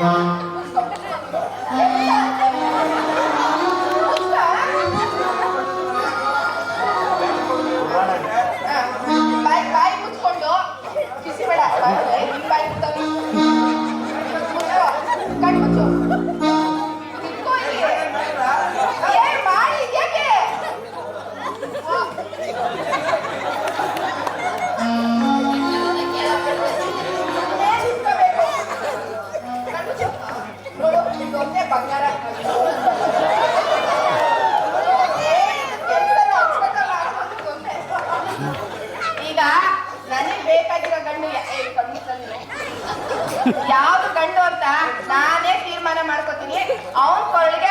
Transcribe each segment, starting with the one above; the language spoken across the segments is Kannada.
Ah. ಬಂಗಾರ. ಈಗ ನನಗೆ ಬೇಕಾಗಿರೋ ಗಂಡು ಯಾವ ಗಂಡು ಅಂತ ನಾನೇ ತೀರ್ಮಾನ ಮಾಡ್ಕೋತೀನಿ. ಅವನ್ ಕೊಳ್ಳಿಗೆ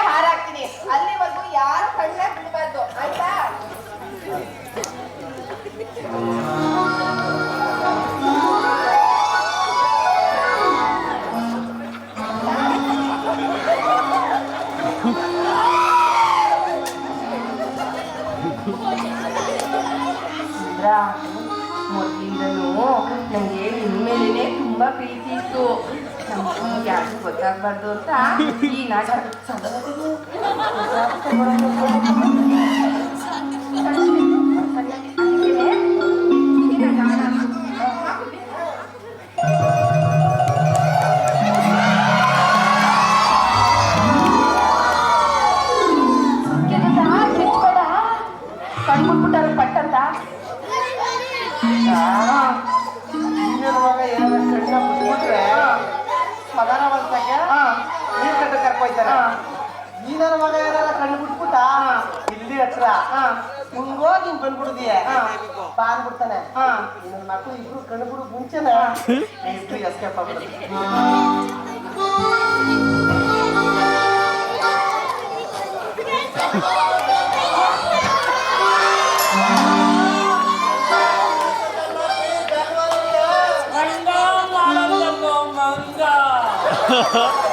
ಮೊದಲಿಂದನೂ ನನಗೆ ನಿಮ್ಮೇಲೇನೆ ತುಂಬಾ ಪ್ರೀತಿ ಇತ್ತು ನಮ್ಮ ಯಾರಿಗೂ ಗೊತ್ತಾಗ್ಬಾರ್ದು ಅಂತ ಈ ನಾಟಕ ನನ್ನ ಮಗ ಏನಲ್ಲ ಕಣ್ಣು ಬಿಟ್ಬಿಟ್ಟ ಇಲ್ಲಿ ಹತ್ರ. ಹಿಂಗೋಗಿ ಹಿಂಗ್ ಬಂದ್ಬಿಡುದಿಯ. ಬಾ ನಿನ್ನ ನನ್ನ ಮಕ್ಕಳು ಇಬ್ರು ಕಣ್ಣು ಬಿಡು ಮುಂಚೆನೆ ಇಬ್ರು ಎಸ್ಕೇಪ್ ಆಗ್ಬಿಡುತ್ತೆ Ha ha ಮಂಗ.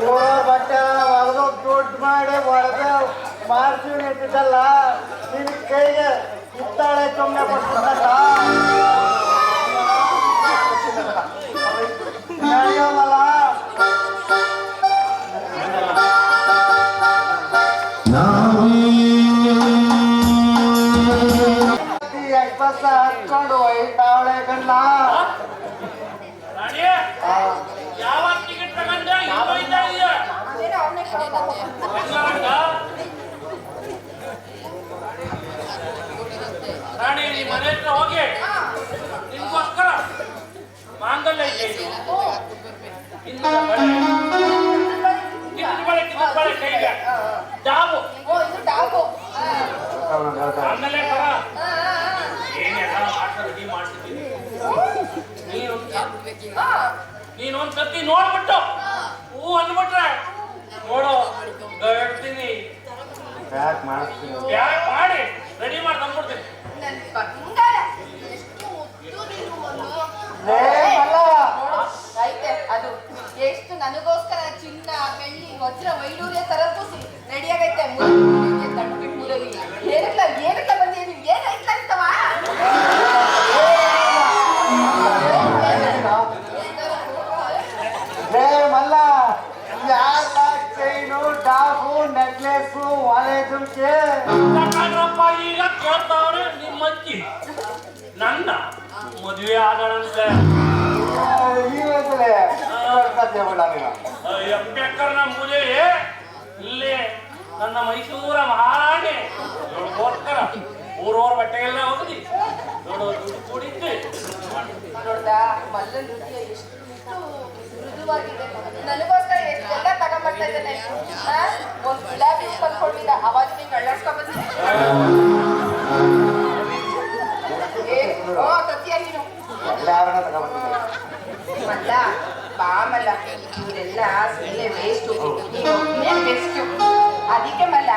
ಓಡೋ ಬಟ್ಟೆ ಒಗೆದು ದುಡ್ಡು ಮಾಡಿ ಒಡೆದು ಮಾಡ್ತೀವಿ ಇಟ್ಟಿದ್ದಲ್ಲ ನಿನ್ ಕೈಗೆ ಇತ್ತಾಳೆ ಸುಮ್ಮನೆ ಎಕ್ಸ್ಪ್ರೆಸ್ ಹತ್ಕೊಂಡು ಒಯ್ತಾವಳೆ ಕಣ್ಣ ರಾಣಿ ಯಾವ ಟಿಕೆಟ್ ತಗೊಂಡೆ ಯಾವ ಇದ್ದ ಇದೆಯಾ ಹೆಂಗ ರಾಣಿ ನಿಮ್ಮ ಮನೆ ಹತ್ರ ಹೋಗಿ ನಿಮ್ಗೋಸ್ಕರ ಮಾಂಗಲ್ಯ ಇದೆ ಕೈಗೆ. ಡಾಬು. ಓ ಇದು ಡಾಬು. ಆಮೇಲೆ ಬರ. ಏನೆಲ್ಲ ರೆಡಿ ಮಾಡ್ತಿದ್ದೀನಿ. ನೀನು ನೀನೊಂದ್ ಸತಿ ನೋಡ್ಬಿಟ್ಟು ಹೂ. ಅಂದ್ಬಿಟ್ರೆ ನೋಡು ಹೇಳ್ತೀನಿ. ಯಾಕೆ ಮಾಡಿಸ್ತೀನಿ. ಯಾಕೆ ಮಾಡಿ ರೆಡಿ ಮಾಡಿ ತಂದ್ಬಿಡ್ತೀನಿ. ಬಂಗಾರ ಎಷ್ಟು ಮುದ್ದು ನೀನು ಒಂದು. ಮಲ್ಲ. ಐತೆ ಅದು ಎಷ್ಟು ನನಗೋಸ್ಕರ ಚಿನ್ನ ಬೆಳ್ಳಿ ವಜ್ರ ವೈಡೂರ್ಯ ಸರಪೂಸಿ ರೆಡಿಯಾಗೈತೆ ತಟ್ಟು ಬಿಟ್ಟು ಮೂರಲ್ಲಿ ಏನಕ್ಲ ಏನಕ್ಲ ಬಂದಿ ನೀನ್ ಏನಾಯ್ತಲ್ಲ ಅಂತವ? ಮಲ್ಲ ಯಾಕ ಚೈನು ಡಾಬು ನೆಕ್ಲೆಸ್ಸು ಒಲೆ ಈಗ ಕೇಳ್ತಾವ್ರೆ ಅಜ್ಜಿ ನನ್ನ ಮದುವೆ ಆದಳಂತೆ. ಈ ಇಲ್ಲೇ ನನ್ನ ಮೈಸೂರ ಮಹಾರಾಣಿ. ನೋಡ್ಕೋಸ್ಕರ ಊರವ್ರ ಬಟ್ಟೆಗೆಲ್ಲ ಹೋಗಿ ನೋಡು, ದುಡ್ಡು ಕೂಡಿದ್ದೆ. ಮಲ್ಲನ್ ಎಷ್ಟು ನನಗೋಸ್ಕರ ಎಷ್ಟೆಲ್ಲ ತಗೊಂಡ್ಬರ್ತಾ? ಒಂದ್ ಗುಲಾಬಿ ತಂದ್ಕೊಡ್ಲಿಲ್ಲ ಅವಾಗ ನೀವು ಅಳ್ಳಾಡ್ಸ್ಕೊಂಡ್ ಆಭರಣ ತಗೊಂಡ್ಬರ್ತೀನಿ ಮಲ್ಲ ಬಾಮಲ್ಲ, ಇವರೆಲ್ಲ ಸುಮ್ಮನೆ ವೇಸ್ಟು ಬೆಸ್ಟು ಅದಕ್ಕೆ ಮಲ್ಲ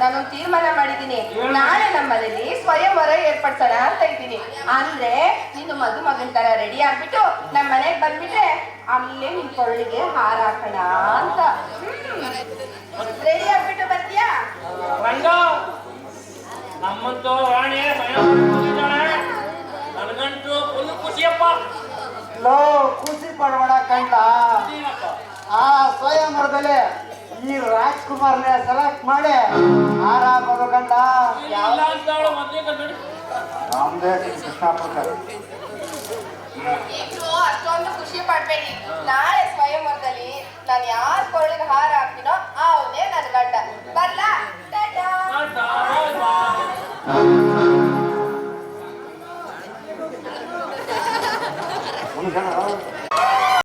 ನಾನು ತೀರ್ಮಾನ ಮಾಡಿದ್ದೀನಿ. ನಾಳೆ ನಮ್ಮ ಸ್ವಯಂ ಸ್ವಯಂವರ ಏರ್ಪಡಿಸೋಣ ಅಂತ ಇದ್ದೀನಿ. ಅಂದ್ರೆ ನೀನು ಮದುಮಗನ್ ತರ ರೆಡಿ ಆಗ್ಬಿಟ್ಟು ನಮ್ಮ ಮನೆಗೆ ಬಂದ್ಬಿಟ್ರೆ ಅಲ್ಲೇ ನಿನ್ ಕೊಳ್ಳಿಗೆ ಹಾರ ಹಾಕೋಣ ಅಂತ ಲೋ ಖುಷಿ ಪಡಬೇಡ ಕಂಡ ಆ ಸ್ವಯಂವರದಲ್ಲಿ ಈ ರಾಜ್ಕುಮಾರ್ನ ಸೆಲೆಕ್ಟ್ ಮಾಡಿ ಆರಾಮದು ಕಂಡ ರಾಮದೇವ್ ಕೃಷ್ಣಾಪುರ ಅಷ್ಟೊಂದು ಖುಷಿ ಪಡ್ಬೇಡಿ. ನಾಳೆ ಸ್ವಯಂವರದಲ್ಲಿ ನಾನು ಯಾರ ಕೊರಳಿಗೆ ಹಾರ ಹಾಕ್ತೀನೋ ಅವನೇ